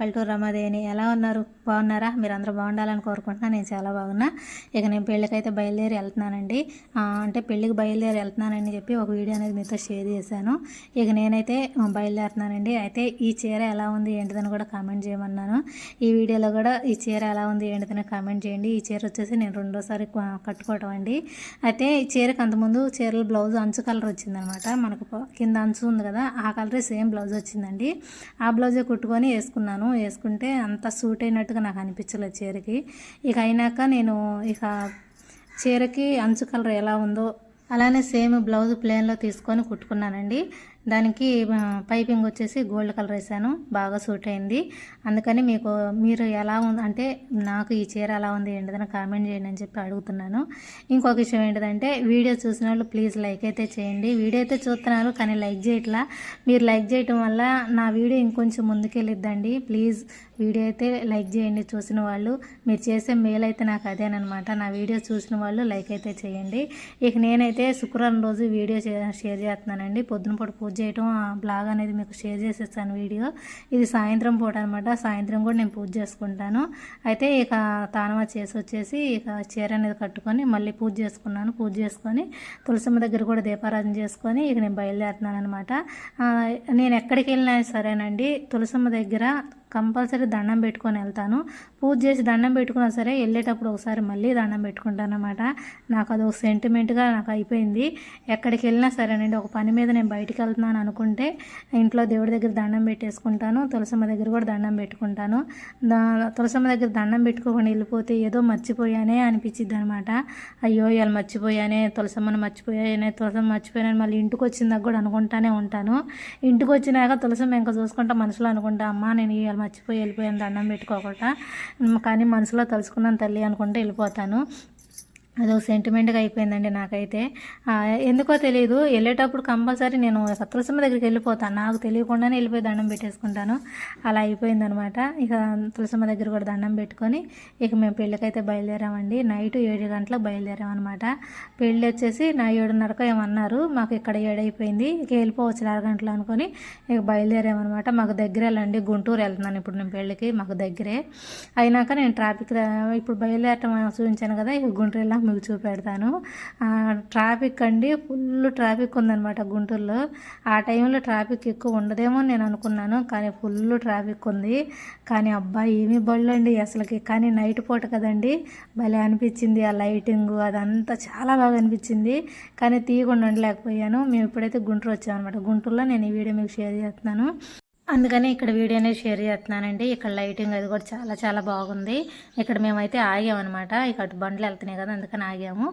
పల్లెటూరు రమాదేవిని ఎలా ఉన్నారు? బాగున్నారా? మీరు అందరూ బాగుండాలని కోరుకుంటున్నా. నేను చాలా బాగున్నా. ఇక నేను పెళ్ళికైతే బయలుదేరి వెళ్తున్నానండి. అంటే పెళ్ళికి బయలుదేరి వెళ్తున్నానని చెప్పి ఒక వీడియో అనేది మీతో షేర్ చేశాను. ఇక నేనైతే బయలుదేరుతున్నానండి. అయితే ఈ చీర ఎలా ఉంది ఏంటిదని కూడా కామెంట్ చేయమన్నాను. ఈ వీడియోలో కూడా ఈ చీర ఎలా ఉంది ఏంటిదని కామెంట్ చేయండి. ఈ చీర వచ్చేసి నేను రెండోసారి కట్టుకోవటం అండి. అయితే ఈ చీరకు అంతకుముందు చీరల బ్లౌజ్ అంచు కలర్ వచ్చిందనమాట. మనకు కింద అంచు ఉంది కదా ఆ కలరే సేమ్ బ్లౌజ్ వచ్చిందండి. ఆ బ్లౌజే కుట్టుకొని వేసుకున్నాను. వేసుకుంటే అంత సూట్ అయినట్టుగా నాకు అనిపించలేదు చీరకి. ఇక అయినాక నేను ఇక చీరకి అంచు కలర్ ఎలా ఉందో అలానే సేమ్ బ్లౌజ్ ప్లేన్లో తీసుకొని కుట్టుకున్నానండి. దానికి పైపింగ్ వచ్చేసి గోల్డ్ కలర్ వేసాను. బాగా సూట్ అయింది. అందుకని మీకు మీరు ఎలా ఉంది అంటే నాకు ఈ చీర ఎలా ఉంది ఏంటిదని కామెంట్ చేయండి అని చెప్పి అడుగుతున్నాను. ఇంకొక విషయం ఏంటిదంటే వీడియో చూసిన వాళ్ళు ప్లీజ్ లైక్ అయితే చేయండి. వీడియో అయితే చూస్తున్నారు కానీ లైక్ చేయట్లా. మీరు లైక్ చేయటం వల్ల నా వీడియో ఇంకొంచెం ముందుకెళ్ళిద్దండి. ప్లీజ్ వీడియో అయితే లైక్ చేయండి చూసిన వాళ్ళు. మీరు చేసే మేలు అయితే నాకు అదేనమాట నా వీడియో చూసిన వాళ్ళు లైక్ అయితే చేయండి. ఇక నేనైతే శుక్రవారం రోజు వీడియో షేర్ చేస్తున్నానండి. పొద్దున పూట పూజ చేయటం ఆ బ్లాగ్ అనేది మీకు షేర్ చేసేస్తాను వీడియో. ఇది సాయంత్రం పూట అనమాట సాయంత్రం కూడా నేను పూజ చేసుకుంటాను. అయితే ఇక తానవ చేసి వచ్చేసి ఇక చీర అనేది కట్టుకొని మళ్ళీ పూజ చేసుకున్నాను. పూజ చేసుకొని తులసమ్మ దగ్గర కూడా దీపారాధన చేసుకొని ఇక నేను బయలుదేరుతున్నాను అనమాట నేను ఎక్కడికి వెళ్ళినా సరేనండి. తులసమ్మ దగ్గర కంపల్సరీ దండం పెట్టుకొని వెళ్తాను. పూజ చేసి దండం పెట్టుకున్నా సరే వెళ్ళేటప్పుడు ఒకసారి మళ్ళీ దండం పెట్టుకుంటాను అనమాట నాకు అది ఒక సెంటిమెంట్గా నాకు అయిపోయింది. ఎక్కడికి వెళ్ళినా సరేనండి ఒక పని మీద నేను బయటికి వెళ్తున్నాను అనుకుంటే ఇంట్లో దేవుడి దగ్గర దండం పెట్టేసుకుంటాను. తులసమ్మ దగ్గర కూడా దండం పెట్టుకుంటాను. దా తులసమ్మ దగ్గర దండం పెట్టుకోకుండా వెళ్ళిపోతే ఏదో మర్చిపోయానే అనిపించిద్ది అనమాట అయ్యో ఇవాళ మర్చిపోయానే తులసమ్మను మర్చిపోయానే తులసమ్మ మర్చిపోయానని మళ్ళీ ఇంటికి వచ్చిందాక కూడా అనుకుంటానే ఉంటాను. ఇంటికి వచ్చినాక తులసమ్మ ఇంకా చూసుకుంటా మనసులో అనుకుంటా అమ్మా నేను ఇవాళ మర్చిపోయి వెళ్ళిపోయాను దండం పెట్టుకోకుండా. కానీ మనసులో తలుచుకున్నాను తల్లి అనుకుంటే వెళ్ళిపోతాను. అదో సెంటిమెంట్గా అయిపోయిందండి నాకైతే. ఎందుకో తెలియదు వెళ్ళేటప్పుడు కంపల్సరీ నేను తులసమ్మ దగ్గరికి వెళ్ళిపోతాను. నాకు తెలియకుండానే వెళ్ళిపోయి దండం పెట్టేసుకుంటాను. అలా అయిపోయిందనమాట. ఇక తులసమ్మ దగ్గర కూడా దండం పెట్టుకొని ఇక మేము పెళ్ళికైతే బయలుదేరామండి. నైట్ ఏడు గంటలకు బయలుదేరామన్నమాట పెళ్ళి వచ్చేసి నా ఏడున్నరకు ఏమన్నారు మాకు ఇక్కడ ఏడైపోయింది ఇక వెళ్ళిపోవచ్చు ఆరు గంటలు అనుకొని ఇక బయలుదేరామన్నమాట మాకు దగ్గరేలండి గుంటూరు వెళ్తున్నాను ఇప్పుడు నేను పెళ్ళికి మాకు దగ్గరే. అయినాక నేను ట్రాఫిక్ ఇప్పుడు బయలుదేరటం చూపించాను కదా ఇక గుంటూరు వెళ్ళాక మీకు చూపెడతాను. ట్రాఫిక్ అండి ఫుల్ ట్రాఫిక్ ఉందన్నమాట గుంటూరులో. ఆ టైంలో ట్రాఫిక్ ఎక్కువ ఉండదేమో నేను అనుకున్నాను కానీ ఫుల్ ట్రాఫిక్ ఉంది. కానీ అబ్బాయి ఏమి బళ్ళు అండి అసలుకి. కానీ నైట్ పూట కదండి భలే అనిపించింది ఆ లైటింగ్ అదంతా చాలా బాగా అనిపించింది. కానీ తీయకుండా ఉండలేకపోయాను. మేము ఇప్పుడైతే గుంటూరు వచ్చామన్నమాట. గుంటూరులో నేను ఈ వీడియో మీకు షేర్ చేస్తున్నాను. అందుకని ఇక్కడ వీడియో అనేది షేర్ చేస్తున్నానండి. ఇక్కడ లైటింగ్ అది కూడా చాలా చాలా బాగుంది. ఇక్కడ మేమైతే ఆగామన్నమాట. ఇక్కడ బండ్లు వెళ్తున్నాయి కదా అందుకని ఆగాము.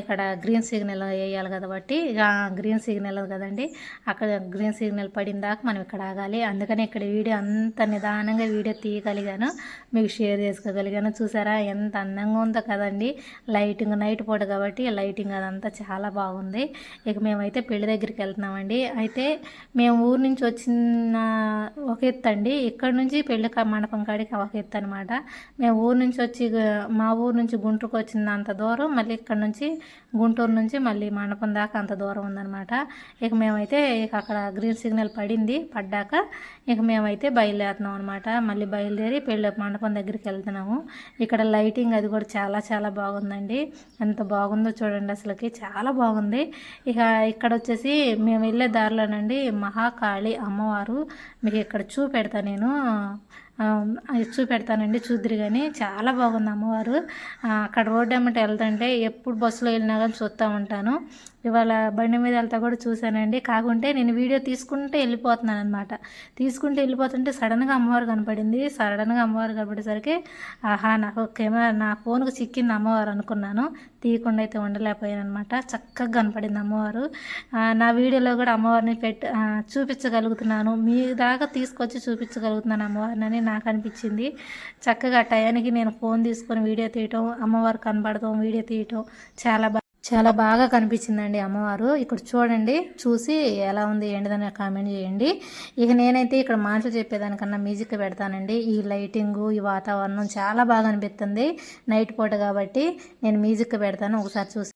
ఇక్కడ గ్రీన్ సిగ్నల్ వేయాలి కాబట్టి గ్రీన్ సిగ్నల్ కదండి. అక్కడ గ్రీన్ సిగ్నల్ పడిన దాకా మనం ఇక్కడ ఆగాలి. అందుకని ఇక్కడ వీడియో అంత నిదానంగా వీడియో తీయగలిగాను. మీకు షేర్ చేసుకోగలిగాను. చూసారా ఎంత అందంగా ఉందో కదండి. లైటింగ్ నైట్ పూట కాబట్టి లైటింగ్ అదంతా చాలా బాగుంది. ఇక మేమైతే పెళ్ళి దగ్గరికి వెళ్తున్నామండి. అయితే మేము ఊరు నుంచి వచ్చిన ఒక ఎత్తు అండి ఇక్కడ నుంచి పెళ్ళి మండపం కాడికి ఒక ఎత్తు అనమాట మేము ఊరు నుంచి వచ్చి మా ఊరు నుంచి గుంటూరుకు వచ్చింది అంత దూరం మళ్ళీ ఇక్కడ నుంచి గుంటూరు నుంచి మళ్ళీ మండపం దాకా అంత దూరం ఉందన్నమాట ఇక మేమైతే ఇక అక్కడ గ్రీన్ సిగ్నల్ పడింది పడ్డాక ఇక మేమైతే బయలుదేరుతున్నాం అనమాట. మళ్ళీ బయలుదేరి పెళ్ళి మండపం దగ్గరికి వెళ్తున్నాము. ఇక్కడ లైటింగ్ అది కూడా చాలా చాలా బాగుందండి. ఎంత బాగుందో చూడండి అసలుకి. చాలా బాగుంది. ఇక ఇక్కడ వచ్చేసి మేము వెళ్ళే దారిలోనండి మహాకాళి అమ్మవారు. మీకు ఇక్కడ చూపెడతా నేను. అది చూపెడతానండి చూద్దరు కానీ చాలా బాగుంది అమ్మవారు. అక్కడ రోడ్డు ఎమ్మట వెళ్తుంటే ఎప్పుడు బస్సులో వెళ్ళినా కానీ చూస్తూ ఉంటాను. ఇవాళ బండి మీద వెళ్తా కూడా చూశానండి. కాకుంటే నేను వీడియో తీసుకుంటే వెళ్ళిపోతున్నాను అనమాట తీసుకుంటే వెళ్ళిపోతుంటే సడన్గా అమ్మవారు కనపడింది. సడన్గా అమ్మవారు కనపడేసరికి ఆహా నాకు కెమెరా నా ఫోన్కు చిక్కింది అమ్మవారు అనుకున్నాను. తీయకుండా అయితే ఉండలేకపోయాను అనమాట చక్కగా కనపడింది అమ్మవారు. నా వీడియోలో కూడా అమ్మవారిని పెట్టి చూపించగలుగుతున్నాను. మీ దాకా తీసుకొచ్చి చూపించగలుగుతున్నాను అమ్మవారిని అని నాకు అనిపించింది. చక్కగా టయానికి నేను ఫోన్ తీసుకొని వీడియో తీయటం అమ్మవారు కనపడటం వీడియో తీయటం చాలా బాగా చాలా బాగా కనిపించిందండి అమ్మవారు. ఇక్కడ చూడండి చూసి ఎలా ఉంది ఏంటిదని కామెంట్ చేయండి. ఇక నేనైతే ఇక్కడ మాటలు చెప్పేదానికన్నా మ్యూజిక్ పెడతానండి. ఈ లైటింగు ఈ వాతావరణం చాలా బాగా అనిపిస్తుంది. నైట్ పూట కాబట్టి నేను మ్యూజిక్ పెడతాను. ఒకసారి చూసి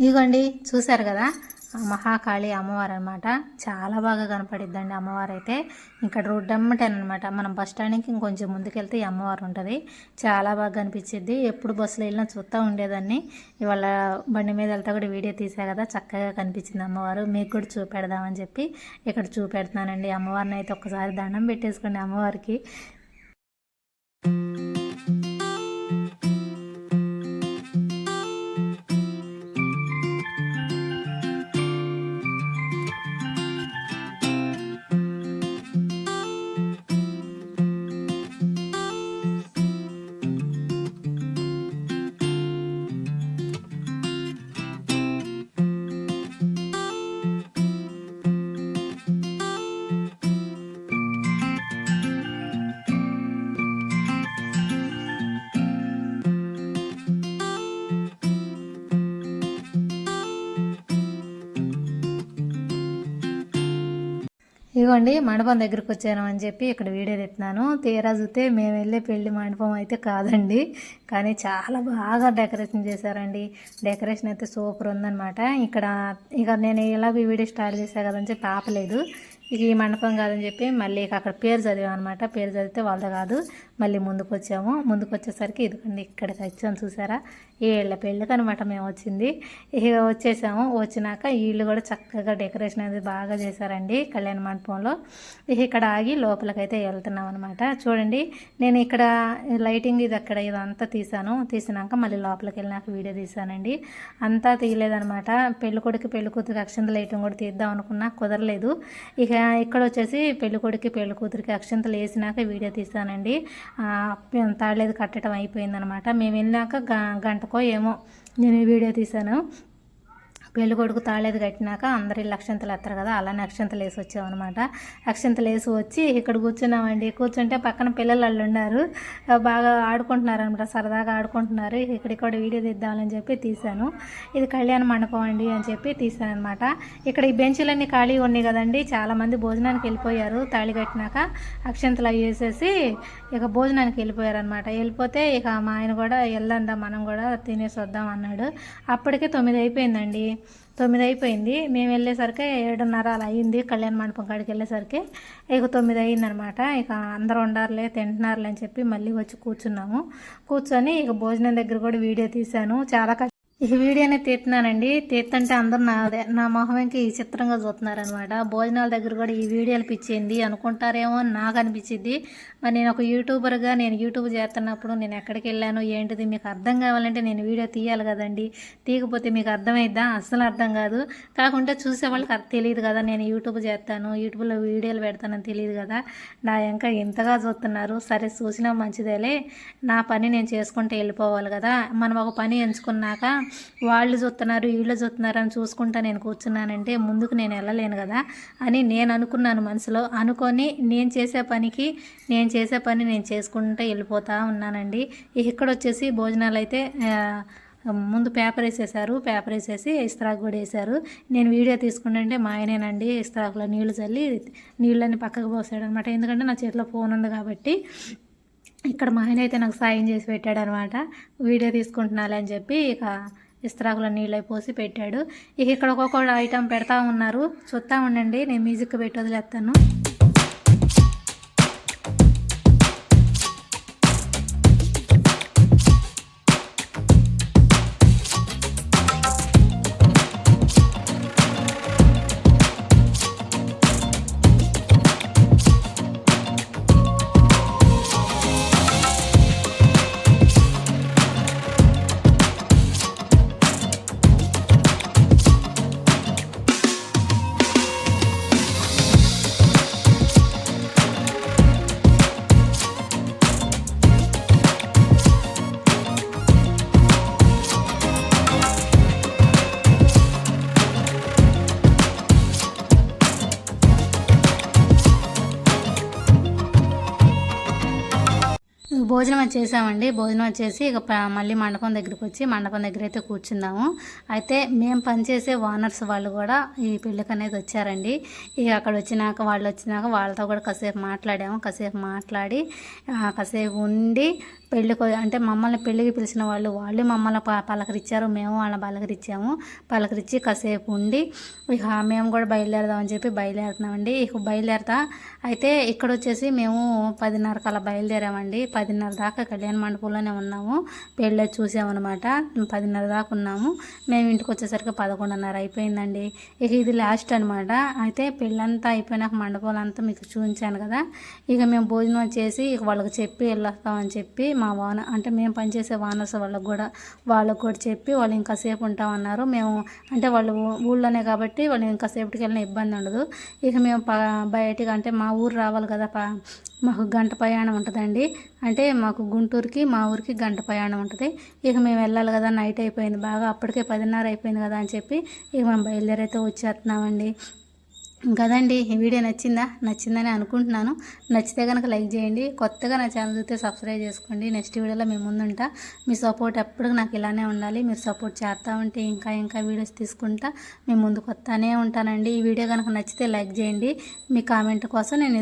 ఇదిగోండి చూశారు కదా? మహాకాళి అమ్మవారు అనమాట చాలా బాగా కనపడిద్దండి అమ్మవారు అయితే ఇక్కడ రోడ్డు అమ్మటేనమాట మనం బస్ స్టాండ్కి ఇంకొంచెం ముందుకెళ్తే ఈ అమ్మవారు ఉంటుంది. చాలా బాగా కనిపించింది ఎప్పుడు బస్సులో వెళ్ళినా చూస్తూ ఉండేదాన్ని. ఇవాళ బండి మీద వెళ్తా కూడా వీడియో తీసా కదా చక్కగా కనిపించింది అమ్మవారు. మీకు కూడా చూపెడదామని చెప్పి ఇక్కడ చూపెడుతున్నానండి. అమ్మవారిని అయితే ఒక్కసారి దండం పెట్టేసుకోండి అమ్మవారికి. ఇదిగోండి మండపం దగ్గరికి వచ్చాను అని చెప్పి ఇక్కడ వీడియో తెస్తున్నాను తీరా చూస్తే మేము వెళ్ళే పెళ్ళి మండపం అయితే కాదండి. కానీ చాలా బాగా డెకరేషన్ చేశారండి. డెకరేషన్ అయితే సూపర్ ఉందనమాట ఇక్కడ ఇక నేను ఇలాగ వీడియో స్టార్ట్ చేశాను కదని చెప్పి ఆపలేదు. ఇక ఈ మండపం కాదని చెప్పి మళ్ళీ ఇక అక్కడ పేరు చదివాం అనమాట పేరు చదివితే వాళ్ళది కాదు. మళ్ళీ ముందుకు వచ్చాము ముందుకు వచ్చేసరికి ఇదిగోండి ఇక్కడికి వచ్చాము చూసారా? ఏళ్ళ పెళ్ళికి అనమాట మేము వచ్చింది. ఇక వచ్చేసాము. వచ్చినాక వీళ్ళు కూడా చక్కగా డెకరేషన్ అనేది బాగా చేశారండి కళ్యాణ మండపంలో. ఇక ఇక్కడ ఆగి లోపలికైతే వెళ్తున్నాం అనమాట చూడండి నేను ఇక్కడ లైటింగ్ ఇది అక్కడ ఇదంతా తీసాను తీసినాక మళ్ళీ లోపలికి వెళ్ళినాక వీడియో తీసానండి అంతా తీయలేదనమాట పెళ్ళికొడుకు పెళ్ళికూతురు అక్షంత లైటింగ్ కూడా తీద్దాం అనుకున్నా కుదరలేదు. ఇక ఇక్కడ వచ్చేసి పెళ్ళికొడుకి పెళ్ళికూతురికి పెళ్ళి కూతురికి అక్షంతలు వేసినాక వీడియో తీసానండి తాళ్ళేది తాళేది కట్టడం అయిపోయిందనమాట. మేము వెళ్ళాక గ- గంటకో ఏమో నేను వీడియో తీశాను. పెళ్ళి కొడుకు తాళేది కట్టినాక అందరి అక్షంతలు ఎత్తారు కదా అలానే అక్షంతలు వేసి వచ్చామన్నమాట అక్షంతలు వేసి వచ్చి ఇక్కడ కూర్చున్నామండి. కూర్చుంటే పక్కన పిల్లలు వాళ్ళు ఉన్నారు. బాగా ఆడుకుంటున్నారు అనమాట సరదాగా ఆడుకుంటున్నారు. ఇక్కడ కూడా వీడియో తీద్దామని చెప్పి తీశాను. ఇది కళ్యాణ మండపం అండి అని చెప్పి తీశాను అనమాట ఇక్కడ ఈ బెంచులన్నీ ఖాళీ ఉన్నాయి కదండి. చాలామంది భోజనానికి వెళ్ళిపోయారు. తాళి కట్టినాక అక్షంతలు అవి వేసేసి ఇక భోజనానికి వెళ్ళిపోయారు అనమాట వెళ్ళిపోతే ఇక మా ఆయన కూడా వెళ్ళండా మనం కూడా తినేసి వద్దాం అన్నాడు. అప్పటికే తొమ్మిది అయిపోయిందండి. తొమ్మిది అయిపోయింది. మేము వెళ్ళేసరికి ఏడున్నర అలా అయింది. కళ్యాణ మండపం కాడికి వెళ్ళేసరికి ఇక తొమ్మిది అయిందనమాట. ఇక అందరూ ఉండారులే తింటున్నారులే అని చెప్పి మళ్ళీ వచ్చి కూర్చున్నాము. కూర్చొని ఇక భోజనం దగ్గర కూడా వీడియో తీశాను. చాలా కష్టం ఈ వీడియోని తీస్తున్నానండి. తీస్తుంటే అందరు నా అదే నా ఇంకా ఈ చిత్రంగా చూస్తున్నారనమాట భోజనాల దగ్గర కూడా ఈ వీడియోలు పిచ్చింది అనుకుంటారేమో అని నాకు అనిపించింది మరి నేను ఒక యూట్యూబర్గా నేను యూట్యూబ్ చేస్తున్నప్పుడు నేను ఎక్కడికి వెళ్ళాను ఏంటిది మీకు అర్థం కావాలంటే నేను వీడియో తీయాలి కదండి. తీయకపోతే మీకు అర్థమైద్దా? అస్సలు అర్థం కాదు. కాకుంటే చూసే వాళ్ళకి తెలియదు కదా నేను యూట్యూబ్ చేస్తాను యూట్యూబ్లో వీడియోలు పెడతానని తెలియదు కదా. నా ఇంకా ఇంతగా చూస్తున్నారు. సరే చూసినా మంచిదేలే. నా పని నేను చేసుకుంటే వెళ్ళిపోవాలి కదా. మనం ఒక పని ఎంచుకున్నాక వాళ్ళు చూస్తున్నారు వీళ్ళు చూస్తున్నారు అని చూసుకుంటా నేను కూర్చున్నానంటే ముందుకు నేను వెళ్ళలేను కదా అని నేను అనుకున్నాను మనసులో. అనుకొని నేను చేసే పనికి నేను చేసే పని నేను చేసుకుంటూ వెళ్ళిపోతా ఉన్నానండి. ఇక్కడ వచ్చేసి భోజనాలు అయితే ముందు పేపర్ వేసేసారు. పేపర్ వేసేసి ఇస్త్రాకు కూడా వేసారు. నేను వీడియో తీసుకుంటుంటే మా ఆయనేనండి ఇస్త్రాకులో నీళ్ళు చల్లి నీళ్ళని పక్కకు పోసాడు అనమాట ఎందుకంటే నా చేతిలో ఫోన్ ఉంది కాబట్టి ఇక్కడ మా ఆయన అయితే నాకు సాయం చేసి పెట్టాడు అనమాట వీడియో తీసుకుంటున్నాలని అని చెప్పి ఇక ఇస్త్రాకులో నీళ్ళు పోసి పెట్టాడు. ఇక ఇక్కడ ఒక్కొక్క ఐటెం పెడతా ఉన్నారు. చూస్తా ఉండండి నేను మ్యూజిక్ పెట్టి వదిలేస్తాను. భోజనం వచ్చేసామండి చేసామండి. భోజనం వచ్చేసి ఇక మళ్ళీ మండపం దగ్గరికి వచ్చి మండపం దగ్గర అయితే కూర్చున్నాము. అయితే మేము పనిచేసే ఓనర్స్ వాళ్ళు కూడా ఈ పెళ్ళికి అనేది వచ్చారండి. ఇక అక్కడ వచ్చినాక వాళ్ళు వచ్చినాక వాళ్ళతో కూడా కాసేపు మాట్లాడాము. కాసేపు మాట్లాడి కాసేపు ఉండి పెళ్ళికి అంటే మమ్మల్ని పెళ్ళికి పిలిచిన వాళ్ళు వాళ్ళు మమ్మల్ని ప పలకరించారు మేము వాళ్ళని పలకరించాము పలకరించి కాసేపు ఉండి ఇక మేము కూడా బయలుదేరదామని చెప్పి బయలుదేరుతున్నామండి. ఇక బయలుదేరతా అయితే ఇక్కడ వచ్చేసి మేము పదిన్నరకు అలా బయలుదేరామండి. పదిన్నర దాకా కళ్యాణ మండపంలోనే ఉన్నాము. పెళ్ళి చూసామన్నమాట. పదిన్నర దాకా ఉన్నాము. మేము ఇంటికి వచ్చేసరికి పదకొండున్నర అయిపోయిందండి. ఇక ఇది లాస్ట్ అనమాట అయితే పెళ్ళంతా అయిపోయినాక మండపంలో అంతా మీకు చూపించాను కదా. ఇక మేము భోజనం చేసి ఇక వాళ్ళకి చెప్పి వెళ్ళొస్తామని చెప్పి మా వాన అంటే మేము పనిచేసే వానర్స్ వాళ్ళకి కూడా వాళ్ళకు కూడా చెప్పి వాళ్ళు ఇంకాసేపు ఉంటామన్నారు. మేము అంటే వాళ్ళు ఊళ్ళోనే కాబట్టి వాళ్ళు ఇంకాసేపటికి వెళ్ళిన ఇబ్బంది ఉండదు. ఇక మేము బయటికి అంటే మా ఊరు రావాలి కదా మాకు గంట ప్రయాణం ఉంటుందండి. అంటే మాకు గుంటూరుకి మా ఊరికి గంట ప్రయాణం ఉంటుంది. ఇక మేము వెళ్ళాలి కదా నైట్ అయిపోయింది బాగా అప్పటికే పదిన్నర అయిపోయింది కదా అని చెప్పి ఇక మేము బయలుదేరైతే వచ్చేస్తున్నామండి. కదండి ఈ వీడియో నచ్చిందా? నచ్చిందని అనుకుంటున్నాను. నచ్చితే కనుక లైక్ చేయండి. కొత్తగా నా ఛానల్ చూస్తే సబ్స్క్రైబ్ చేసుకోండి. నెక్స్ట్ వీడియోలో మేము ముందుంటా మీ సపోర్ట్ ఎప్పుడు నాకు ఇలానే ఉండాలి. మీరు సపోర్ట్ చేస్తూ ఉంటే ఇంకా ఇంకా వీడియోస్ తీసుకుంటా. మేము ముందుకు వస్తానే ఉంటానండి. ఈ వీడియో కనుక నచ్చితే లైక్ చేయండి. మీ కామెంట్ కోసం నేను